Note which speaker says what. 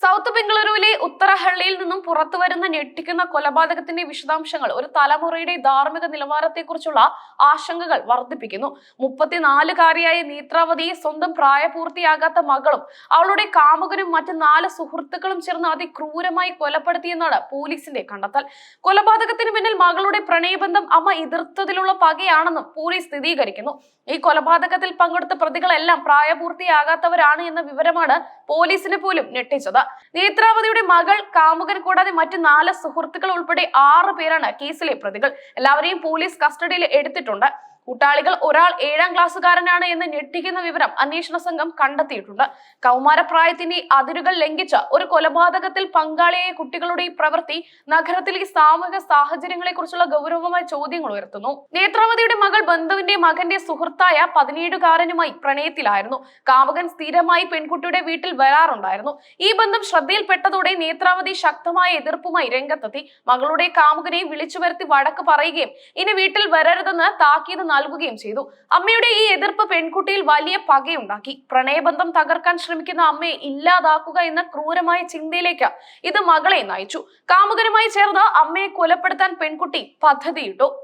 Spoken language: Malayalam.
Speaker 1: സൗത്ത് ബംഗളൂരുവിലെ ഉത്തരഹള്ളിയിൽ നിന്നും പുറത്തു വരുന്ന ഞെട്ടിക്കുന്ന കൊലപാതകത്തിന്റെ വിശദാംശങ്ങൾ ഒരു തലമുറയുടെ ധാർമ്മിക നിലവാരത്തെക്കുറിച്ചുള്ള ആശങ്കകൾ വർദ്ധിപ്പിക്കുന്നു. മുപ്പത്തിനാലുകാരിയായ നേത്രാവതി സ്വന്തം പ്രായപൂർത്തിയാകാത്ത മകളും അവളുടെ കാമുകനും മറ്റു നാല് സുഹൃത്തുക്കളും ചേർന്ന് അതിക്രൂരമായി കൊലപ്പെടുത്തിയെന്നാണ് പോലീസിന്റെ കണ്ടെത്തൽ. കൊലപാതകത്തിന് പിന്നിൽ മകളുടെ പ്രണയബന്ധം അമ്മ എതിർത്തതിലുള്ള പകയാണെന്നും പോലീസ് സ്ഥിരീകരിക്കുന്നു. ഈ കൊലപാതകത്തിൽ പങ്കെടുത്ത പ്രതികളെല്ലാം പ്രായപൂർത്തിയാകാത്തവരാണ് എന്ന വിവരമാണ് പോലീസിനെ പോലും ഞെട്ടിച്ചത്. നേത്രാവതിയുടെ മകൾ കാമുകൻ കൂടാതെ മറ്റ് നാല് സുഹൃത്തുക്കൾ ഉൾപ്പെടെ ആറ് പേരാണ് കേസിലെ പ്രതികൾ. എല്ലാവരെയും പോലീസ് കസ്റ്റഡിയിൽ എടുത്തിട്ടുണ്ട്. കൂട്ടാളികൾ ഒരാൾ ഏഴാം ക്ലാസ്സുകാരനാണ് എന്ന് ഞെട്ടിക്കുന്ന വിവരം അന്വേഷണ സംഘം കണ്ടെത്തിയിട്ടുണ്ട്. കൗമാരപ്രായത്തിന്റെ അതിരുകൾ ലംഘിച്ച ഒരു കൊലപാതകത്തിൽ പങ്കാളിയായ കുട്ടികളുടെ ഈ പ്രവൃത്തി നഗരത്തിലെ സാമൂഹിക സാഹചര്യങ്ങളെ കുറിച്ചുള്ള ഗൗരവമായ ചോദ്യങ്ങൾ ഉയർത്തുന്നു. നേത്രാവതിയുടെ മകൾ ബന്ധുവിന്റെ മകന്റെ സുഹൃത്തായ പതിനേഴുകാരനുമായി പ്രണയത്തിലായിരുന്നു. കാമുകൻ സ്ഥിരമായി പെൺകുട്ടിയുടെ വീട്ടിൽ വരാറുണ്ടായിരുന്നു. ഈ ബന്ധം ശ്രദ്ധയിൽപ്പെട്ടതോടെ നേത്രാവതി ശക്തമായ എതിർപ്പുമായി രംഗത്തെത്തി. മകളുടെ കാമുകനെ വിളിച്ചു വരുത്തി വഴക്ക് പറയുകയും ഇനി വീട്ടിൽ വരരുതെന്ന് താക്കീത് നൽകുകയും ചെയ്തു. അമ്മയുടെ ഈ എതിർപ്പ് പെൺകുട്ടിയിൽ വലിയ പകയുണ്ടാക്കി. പ്രണയബന്ധം തകർക്കാൻ ശ്രമിക്കുന്ന അമ്മയെ ഇല്ലാതാക്കുക എന്ന ക്രൂരമായ ചിന്തയിലേക്ക് ഇത് മകളെ നയിച്ചു. കാമുകനുമായി ചേർന്ന് അമ്മയെ കൊലപ്പെടുത്താൻ പെൺകുട്ടി പദ്ധതിയിട്ടു.